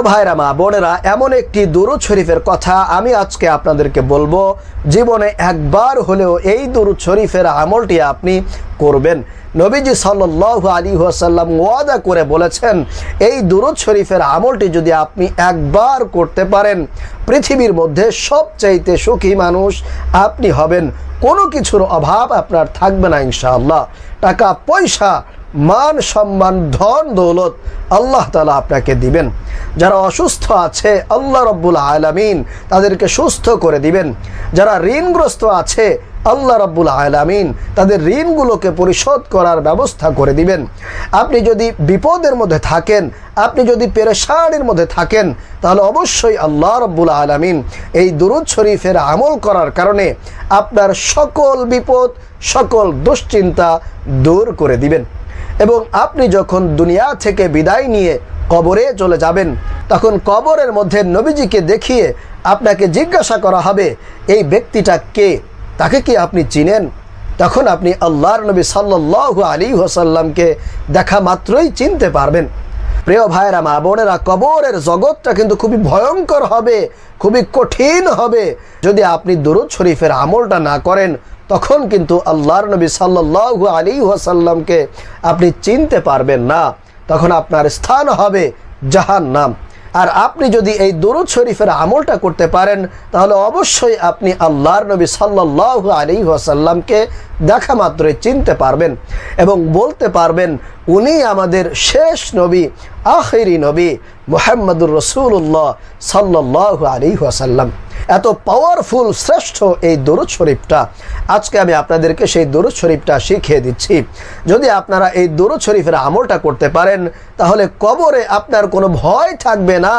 ভাইরা, মা বোনেরা, এমন একটি দুরুদ শরীফের কথা আমি আজকে আপনাদেরকে বলব। জীবনে একবার হলেও এই দুরুদ শরীফের আমলটি আপনি করবেন। নবীজি আলী ওয়াদা করে বলেছেন, এই দুরুদ শরীফের আমলটি যদি আপনি একবার করতে পারেন, পৃথিবীর মধ্যে সবচাইতে সুখী মানুষ আপনি হবেন। কোনো কিছুর অভাব আপনার থাকবে না ইনশাআল্লাহ। টাকা পয়সা মান, সম্মান, ধন, দৌলত আল্লাহ তালা আপনাকে দিবেন। যারা অসুস্থ আছে, আল্লাহ রব্বুল আলামিন তাদেরকে সুস্থ করে দিবেন। যারা ঋণগ্রস্ত আছে, আল্লাহ রব্বুল আলামিন তাদের ঋণগুলোকে পরিশোধ করার ব্যবস্থা করে দিবেন। আপনি যদি বিপদের মধ্যে থাকেন, আপনি যদি পেরেশানির মধ্যে থাকেন, তাহলে অবশ্যই আল্লাহ রব্বুল আলামিন এই দুরুদ শরীফের আমল করার কারণে আপনার সকল বিপদ, সকল দুশ্চিন্তা দূর করে দিবেন। এবং আপনি যখন দুনিয়া থেকে বিদায় নিয়ে কবরে চলে যাবেন, তখন কবরের মধ্যে নবীজিকে দেখিয়ে আপনাকে জিজ্ঞাসা করা হবে, এই ব্যক্তিটা কে? তাকে কি আপনি চিনেন? তখন আপনি আল্লাহর নবী সাল্লাহ আলী হোসাল্লামকে দেখা মাত্রই চিনতে পারবেন। প্রিয় ভাইরা মা বোনেরা, কবরের জগৎটা কিন্তু খুবই ভয়ঙ্কর হবে, খুবই কঠিন হবে। যদি আপনি দরুদ শরীফের আমলটা না করেন তখন কিন্তু আল্লাহর নবী সাল্লাহু আলী ওয়াসাল্লামকে আপনি চিনতে পারবেন না। তখন আপনার স্থান হবে জাহান নাম আর আপনি যদি এই দরুদ শরীফের আমলটা করতে পারেন, তাহলে অবশ্যই আপনি আল্লাহর নবী সাল্লাহ আলী ওয়াসাল্লামকে দেখা মাত্রই চিনতে পারবেন এবং বলতে পারবেন, উনি আমাদের শেষ নবী, আখেরি নবী, মোহাম্মদুর রসুল্লাহ সাল্লাহ আলী ওয়াসাল্লাম। এত পাওয়ারফুল শ্রেষ্ঠ এই দরুদ শরীফটা। আজকে আমি আপনাদেরকে সেই দরুদ শরীফটা শিখিয়ে দিচ্ছি। যদি আপনারা এই দরুদ শরীফের আমলটা করতে পারেন, তাহলে কবরে আপনার কোনো ভয় থাকবে না,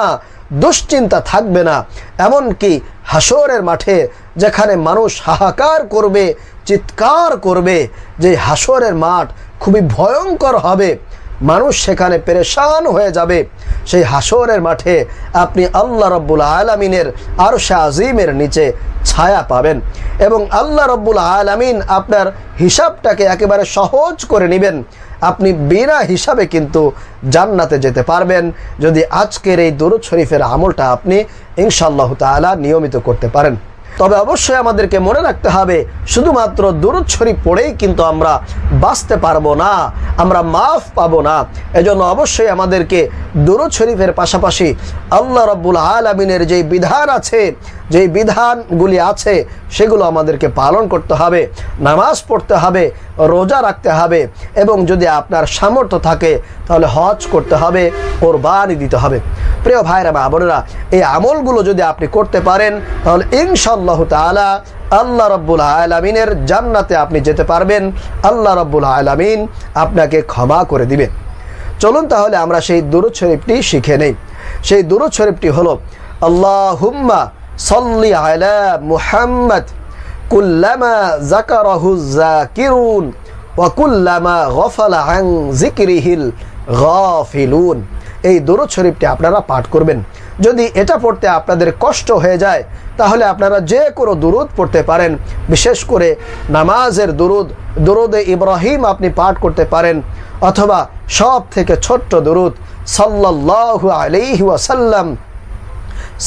দুশ্চিন্তা থাকবে না। এমনকি হাসরের মাঠে যেখানে মানুষ হাহাকার করবে, চিৎকার করবে, যে হাসরের মাঠ খুবই ভয়ঙ্কর হবে মানুষ সেখানে পেরেশান হয়ে যাবে। সেই হাসরের মাঠে আপনি আল্লাহ রব্বুল আলমিনের আর আজিমের নিচে ছায়া পাবেন এবং আল্লাহ রব্বুল আলমিন আপনার হিসাবটাকে একেবারে সহজ করে নেবেন। আপনি বিনা হিসাবে কিন্তু জান্নাতে যেতে পারবেন। যদি আজকের এই দরুদ শরীফের আমলটা আপনি ইনশাল্লাহ তালা নিয়মিত করতে পারেন। তবে অবশ্যই আমাদেরকে মনে রাখতে হবে, শুধুমাত্র দূরত শরীফ পড়েই কিন্তু আমরা বাঁচতে পারব না, আমরা মাফ পাবো না। এজন্য অবশ্যই আমাদেরকে দূরত শরীফের পাশাপাশি আল্লাহ রব্বুল আলমিনের যেই বিধান আছে, যেই বিধানগুলি আছে, সেগুলো আমাদেরকে পালন করতে হবে, নামাজ পড়তে হবে, রোজা রাখতে হবে, এবং যদি আপনার সামর্থ্য থাকে, তাহলে হজ করতে হবে, কোরবানি দিতে হবে। প্রিয় ভাইরা বা বোনেরা, এই আমলগুলো যদি আপনি করতে পারেন, তাহলে ইনশাল্লাহ তালা আল্লাহ রব্বুল আলমিনের জান্নাতে আপনি যেতে পারবেন। আল্লাহ রব্বুল আলমিন আপনাকে ক্ষমা করে দিবেন। চলুন তাহলে আমরা সেই দুরুদ শরীফটি শিখে নেই। সেই দুরুদ শরীফটি হলো, আল্লাহুম্মা সল্লি আলা মুহাম্মদ কুল্লামা জাকারাহু জাকিরুন ওয়াকুল্লামা গফালা আং জিকিরিহিল গফিলুন। এই দরুদ শরীফটি আপনারা পাঠ করবেন। যদি এটা পড়তে আপনাদের কষ্ট হয়ে যায়, তাহলে আপনারা যে কোনো দুরুদ পড়তে পারেন। বিশেষ করে নামাজের দুরুদ, দুরুদে ইব্রাহিম আপনি পাঠ করতে পারেন, অথবা সব থেকে ছোট্ট দুরুদ সাল্লাহ আলিহাসাল্লাম ওয়াসাল্লাম,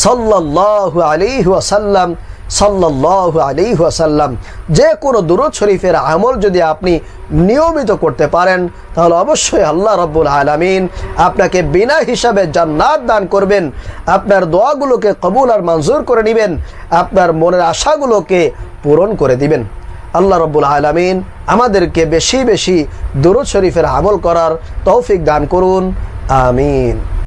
সাল্লাল্লাহু ওয়াসাল্লাম সাল্লাল্লাহু ওয়াসাল্লাম, যে কোনো দুরুদ শরীফের আমল যদি আপনি নিয়মিত করতে পারেন, তাহলে অবশ্যই আল্লাহ রব্বুল আলমিন আপনাকে বিনা হিসাবে জান্নাত দান করবেন। আপনার দোয়াগুলোকে কবুল আর মঞ্জুর করে নেবেন। আপনার মনের আশাগুলোকে পূরণ করে দিবেন। আল্লাহ রব্বুল আলমিন আমাদেরকে বেশি বেশি দুরুদ শরীফের আমল করার তৌফিক দান করুন। আমিন।